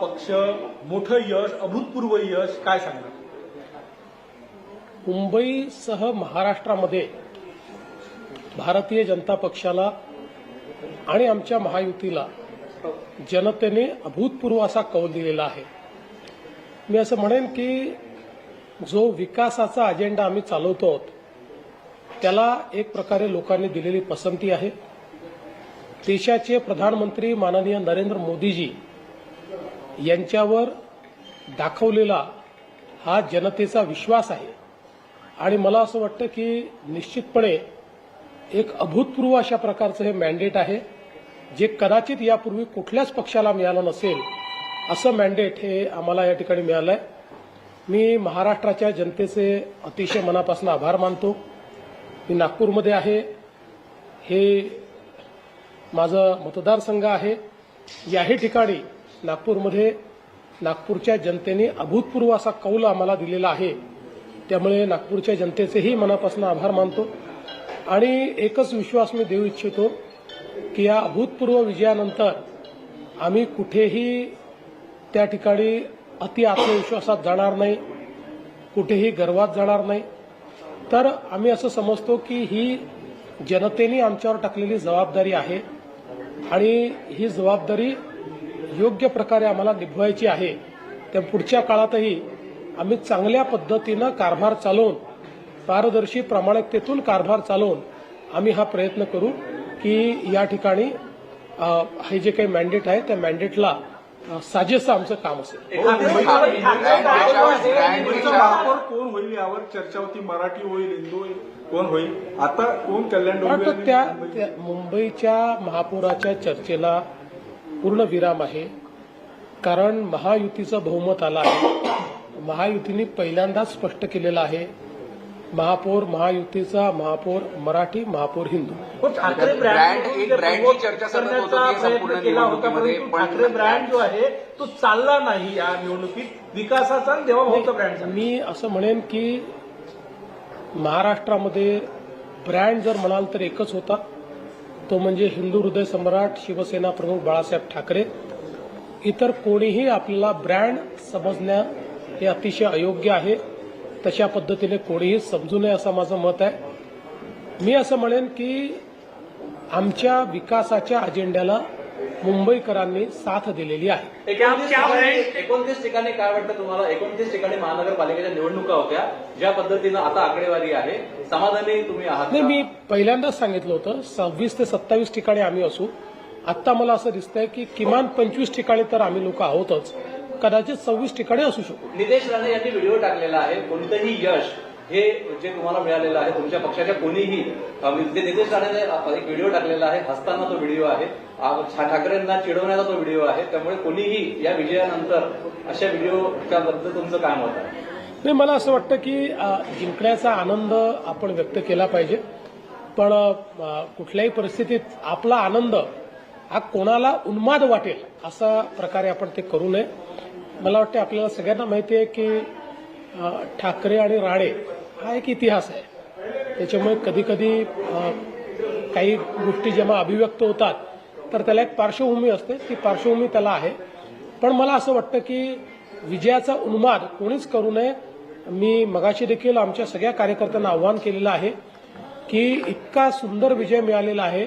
पक्ष मोठं यश अभूतपूर्व यश काय सांगणार? मुंबईसह महाराष्ट्रामध्ये भारतीय जनता पक्षाला आणि आमच्या महायुतीला जनतेने अभूतपूर्व असा कौल दिलेला आहे. मी असं म्हणेन की जो विकासाचा अजेंडा आम्ही चालवतो आहोत त्याला एक प्रकारे लोकांनी दिलेली पसंती आहे. देशाचे प्रधानमंत्री माननीय नरेंद्र मोदीजी यांच्यावर दाखवलेला हा जनतेचा विश्वास आहे. आणि मला असं वाटतं की निश्चितपणे एक अभूतपूर्व अशा प्रकारचं हे मॅन्डेट आहे जे कदाचित यापूर्वी कुठल्याच पक्षाला मिळालं नसेल असं मॅन्डेट हे आम्हाला या ठिकाणी मिळालं आहे मी महाराष्ट्राच्या जनतेचे अतिशय मनापासून आभार मानतो. मी नागपूरमध्ये आहे. हे माझं मतदारसंघ आहे. याही ठिकाणी नागपूरमध्ये नागपूरच्या जनतेने अभूतपूर्व असा कौल आम्हाला दिलेला आहे. त्यामुळे नागपूरच्या जनतेचेही मनापासून आभार मानतो. आणि एकच विश्वास मी देऊ इच्छितो की या अभूतपूर्व विजयानंतर आम्ही कुठेही त्या ठिकाणी अति आत्मविश्वासात जाणार नाही कुठेही गर्वात जाणार नाही. तर आम्ही असं समजतो की ही जनतेने आमच्यावर टाकलेली जबाबदारी आहे. आणि ही जबाबदारी योग्य प्रकारे आम्हाला निभवायची आहे. त्या पुढच्या काळातही आम्ही चांगल्या पद्धतीनं कारभार चालवून पारदर्शी प्रामाणिकतेतून कारभार चालवून आम्ही हा प्रयत्न करू की या ठिकाणी हे जे काही मॅन्डेट आहे त्या मॅन्डेटला साजेसं आमचं काम असेल. मुंबईचा महापौर कोण होईल यावर चर्चा होती मराठी होईल हिंदू होईल कोण होईल? आता कोण कल्याण त्या मुंबईच्या महापौराच्या चर्चेला पूर्ण विराम आहे. कारण महायुतीचं बहुमत आलं आहे. महायुतीने पहिल्यांदाच स्पष्ट केलेलं आहे महापौर महायुतीचा महापौर मराठी महापौर हिंदू. पण ठाकरे ब्रँड- ब्रँड एक एक ब्रँडची ब्रँड चर्चा सतत होत करण्याचा होती प्रयत्न संपूर्ण केला होता परंतु ठाकरे ब्रँड जो आहे तो चालला नाही या निवडणुकीत. विकासाचा देवाभाऊचा ब्रँड. मी असं म्हणेन की महाराष्ट्रामध्ये ब्रँड जर म्हणाल तर एकच होता. तो म्हणजे हिंदू हृदय सम्राट शिवसेना प्रमुख बाळासाहेब ठाकरे. इतर कोणीही आपल्याला ब्रँड समजण्या हे अतिशय अयोग्य आहे. तशा पद्धतीने कोणीही समजू नये असं माझं मत आहे. मी असं म्हणेन की आमच्या विकासाच्या अजेंड्याला मुंबईकरांनी साथ दिलेली आहे. एकोणतीस ठिकाणी काय वाटतं तुम्हाला? एकोणतीस ठिकाणी महानगरपालिकेच्या निवडणुका होत्या ज्या पद्धतीनं आता आकडेवारी आहे. समाधानी तुम्ही आहात नाही का? मी पहिल्यांदाच सांगितलं होतं सव्वीस ते सत्तावीस ठिकाणी आम्ही असू. आत्ता मला असं दिसतंय की किमान पंचवीस ठिकाणी तर आम्ही लोक आहोतच. कदाचित सव्वीस ठिकाणी असू शकू. नितेश राणे यांनी व्हिडिओ टाकलेला आहे कोणतंही यश हे जे तुम्हाला मिळालेलं आहे तुमच्या पक्षाच्या कोणीही अं, जे नितेश राणेने एक व्हिडिओ टाकलेला आहे हसताना तो व्हिडिओ आहे. ठाकरेंना चिडवण्याचा तो व्हिडिओ आहे. त्यामुळे कोणीही या विजयानंतर अशा व्हिडिओच्या बद्दल तुमचं काम होतं नाही मला असं वाटतं की जिंकण्याचा आनंद आपण व्यक्त केला पाहिजे. पण कुठल्याही परिस्थितीत आपला आनंद हा कोणाला उन्माद वाटेल असा प्रकारे आपण ते करू नये. मला वाटतं आपल्याला सगळ्यांना माहिती आहे की ठाकरे आणि राणे हा एक इतिहास आहे. त्याच्यामुळे कधी कधी काही गोष्टी जेव्हा अभिव्यक्त होतात तर त्याला एक पार्श्वभूमी असते. ती पार्श्वभूमी त्याला आहे. पण मला असं वाटतं की विजयाचा उन्माद कोणीच करू नये. मी मगाशी देखील आमच्या सगळ्या कार्यकर्त्यांना आव्हान केलेलं आहे की इतका सुंदर विजय मिळालेला आहे.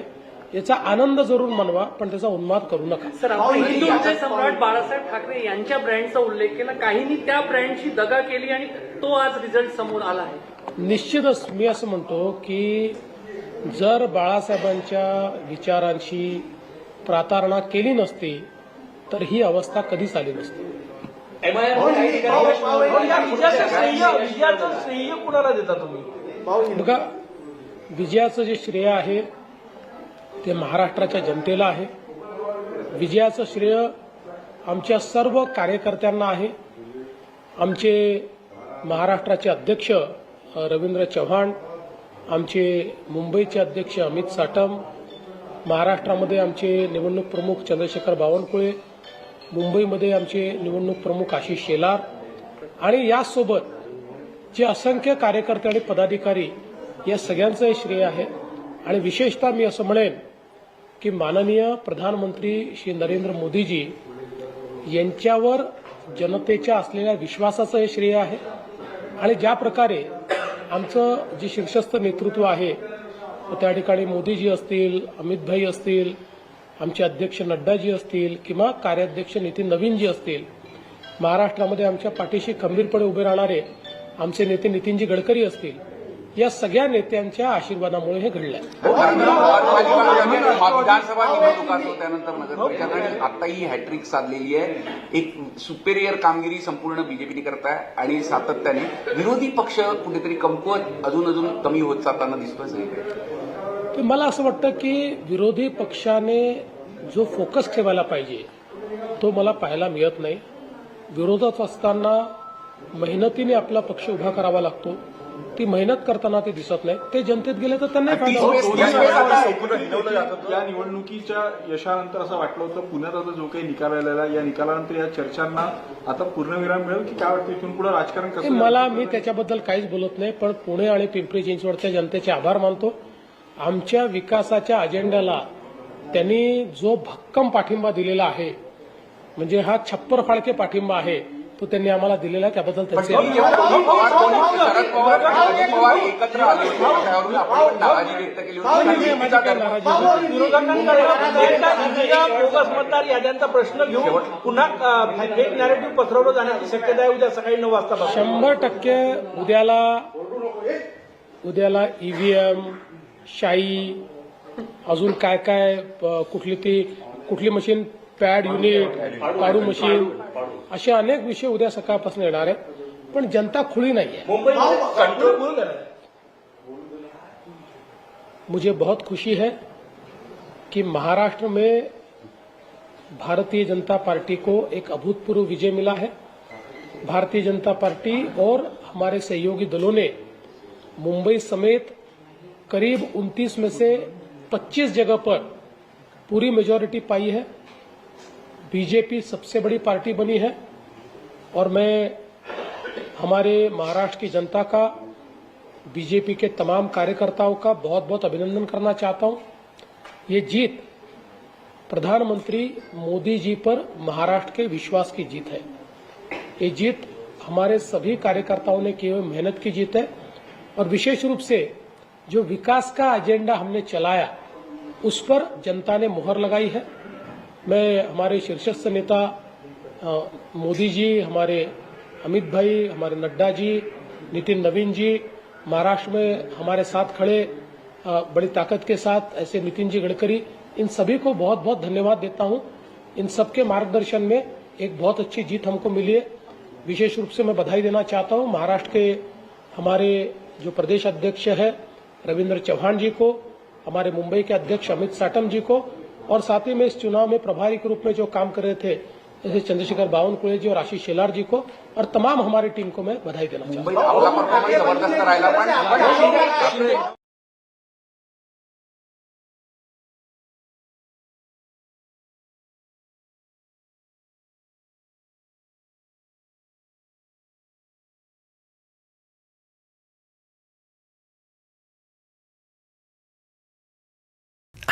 याचा आनंद जरूर मानवा पण त्याचा उन्माद करू नका. सर आपण सम्राट बाळासाहेब ठाकरे यांच्या ब्रँडचा उल्लेख केला काहींनी त्या ब्रँडची दगा केली आणि तो आज रिझल्ट समोर आला आहे. निश्चितच मी असं म्हणतो की जर बाळासाहेबांच्या विचारांशी प्रातारणा केली नसती तर ही अवस्था कधीच आली नसती. श्रेय कुणाला देता तुम्ही? बघा विजयाचं जे श्रेय आहे ते महाराष्ट्राच्या जनतेला आहे. विजयाचं श्रेय आमच्या सर्व कार्यकर्त्यांना आहे. आमचे महाराष्ट्राचे अध्यक्ष रवींद्र चव्हाण आमचे मुंबईचे अध्यक्ष अमित साटम महाराष्ट्रामध्ये आमचे निवडणूक प्रमुख चंद्रशेखर बावनकुळे मुंबईमध्ये आमचे निवडणूक प्रमुख आशिष शेलार आणि यासोबत जे असंख्य कार्यकर्ते आणि पदाधिकारी या सगळ्यांचं हे श्रेय आहे. आणि विशेषतः मी असं म्हणेन की माननीय प्रधानमंत्री श्री नरेंद्र मोदीजी यांच्यावर जनतेच्या असलेल्या विश्वासाचं हे श्रेय आहे. आणि ज्या प्रकारे आमचं जे शीर्षस्थ नेतृत्व आहे त्या ठिकाणी मोदीजी असतील अमितभाई असतील आमचे अध्यक्ष नड्डाजी असतील किंवा कार्याध्यक्ष नितीन नवीनजी असतील महाराष्ट्रामध्ये आमच्या पाठीशी खंबीरपणे उभे राहणारे आमचे नेते नितीनजी गडकरी असतील या सगळ्या नेत्यांच्या आशीर्वादामुळे हे घडलं विधानसभा निवडणुका त्यानंतर आता ही हॅट्रिक साधलेली आहे. एक सुपेरियर कामगिरी संपूर्ण बीजेपीने करत आहे आणि सातत्याने विरोधी पक्ष कुठेतरी कमकुवत अजून अजून कमी होत जाताना दिसतोय सगळीकडे. तर मला असं वाटतं की विरोधी पक्षाने जो फोकस ठेवायला पाहिजे तो मला पाहायला मिळत नाही. विरोधात असताना मेहनतीने आपला पक्ष उभा करावा लागतो. ती मेहनत करताना ते दिसत नाही. ते जनतेत गेले तर त्यांना. या निवडणुकीच्या यशानंतर असं वाटलं होतं पुण्यात आता जो काही निकाल आलेला या निकालानंतर या चर्चांना आता पूर्णविराम मिळेल की काय वाटतं इथून पुढे राजकारण कसं मला मी त्याच्याबद्दल काहीच बोलत नाही पण पुणे आणि पिंपरी चिंचवडच्या जनतेचे आभार मानतो. आमच्या विकासाच्या अजेंड्याला त्यांनी जो भक्कम पाठिंबा दिलेला आहे म्हणजे हा छप्पर फाळके पाठिंबा आहे तो त्यांनी आम्हाला दिलेला आहे त्याबद्दल त्यांचे मतदार याद्यांचा प्रश्न घेऊन पुन्हा फेक नॅरेटिव्ह पसरवलं जाण्याची शक्यता आहे उद्या सकाळी नऊ वाजता शंभर टक्के उद्याला उद्याला ईव्हीएम शाई अजून काय काय मशीन पॅड युनिट पाडू मशीन अनेक विषय उद्या आहेत. पण जनता खुली नाही है करणार मुझे बहुत खुशी है कि महाराष्ट्र में भारतीय जनता पार्टी को एक अभूतपूर्व विजय मिला है। भारतीय जनता पार्टी और हमारे सहयोगी दलों ने मुंबई समेत करीब 29 में से 25 जगह पर पूरी मेजॉरिटी पाई है। बीजेपी सबसे बड़ी पार्टी बनी है और मैं हमारे महाराष्ट्र की जनता का बीजेपी के तमाम कार्यकर्ताओं का बहुत बहुत अभिनंदन करना चाहता हूँ। ये जीत प्रधानमंत्री मोदी जी पर महाराष्ट्र के विश्वास की जीत है। ये जीत हमारे सभी कार्यकर्ताओं ने की हुई मेहनत की जीत है और विशेष रूप से जो विकास का एजेंडा हमने चलाया, उस पर जनता ने मुहर लगाई है। मैं, हमारे शीर्षस्थ नेता मोदी जी, हमारे अमित भाई, हमारे नड्डा जी, नितिन नवीन जी, महाराष्ट्र में हमारे साथ खड़े बड़ी ताकत के साथ ऐसे नितिन जी गडकरी, इन सभी को बहुत बहुत धन्यवाद देता हूँ। इन सबके मार्गदर्शन में एक बहुत अच्छी जीत हमको मिली है। विशेष रूप से मैं बधाई देना चाहता हूँ महाराष्ट्र के हमारे जो प्रदेश अध्यक्ष है रविंद्र चौहान जी को हमारे मुंबई के अध्यक्ष अमित साटम जी को और साथ ही में इस चुनाव में प्रभारी के रूप में जो काम कर रहे थे जैसे चंद्रशेखर बावनकुळे जी और आशीष शेलार जी को और तमाम हमारी टीम को मैं बधाई देना चाहता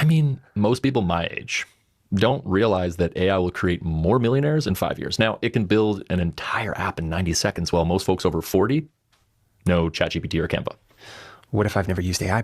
I mean, most people my age don't realize that AI will create more millionaires in five years. Now, it can build an entire app in 90 seconds, while most folks over 40 know ChatGPT or Canva. What if I've never used AI